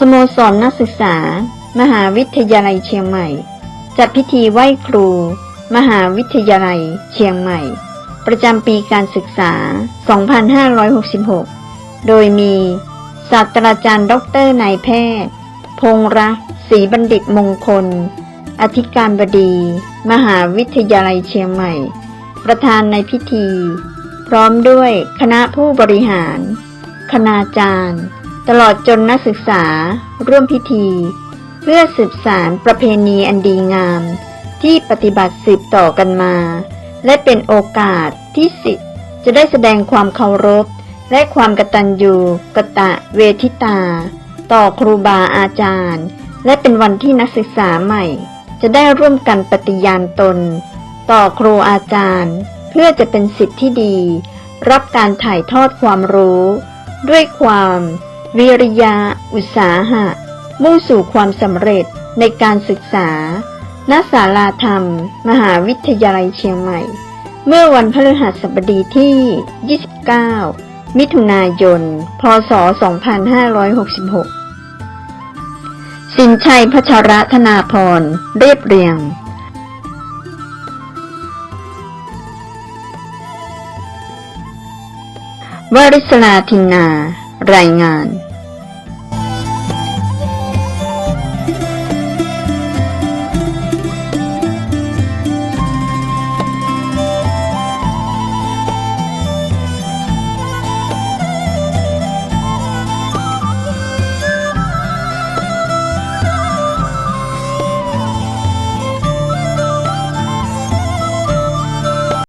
สโมสรนักศึกษา มหาวิทยาลัยเชียงใหม่ จัดพิธีไหว้ครู มหาวิทยาลัยเชียงใหม่ ประจำปีการศึกษา 2566 โดยมีศาสตราจารย์ดอกเตอรนายแพทย์ พงษ์รักศรีบัณฑิตมงคล อธิการบดี มหาวิทยาลัยเชียงใหม่ ประธานในพิธี พร้อมด้วยคณะผู้บริหาร คณาจารย์ ตลอดจนนักศึกษา ร่วมพิธี เพื่อสืบสารประเพณีอันดีงาม ที่ปฏิบัติสืบต่อกันมา และเป็นโอกาสที่สิทธิ์จะได้แสดงความเคารพ และความกตัญญูกตะเวทิตา ต่อครูบาอาจารย์ และเป็นวันที่นักศึกษาใหม่ จะได้ร่วมกันปฏิญาณตน ต่อครูอาจารย์ เพื่อจะเป็นสิทธิ์ที่ดี รับการถ่ายทอดความรู้ ด้วยความ วิริยะอุตสาหะ มุ่งสู่ความสำเร็จในการศึกษา ณ ศาลาธรรม มหาวิทยาลัยเชียงใหม่ เมื่อวันพฤหัสบดีที่ 29 มิถุนายน พศ 2566 สินชัยพัชรธนาพร เรียบเรียงวริศลาทินนา รายงาน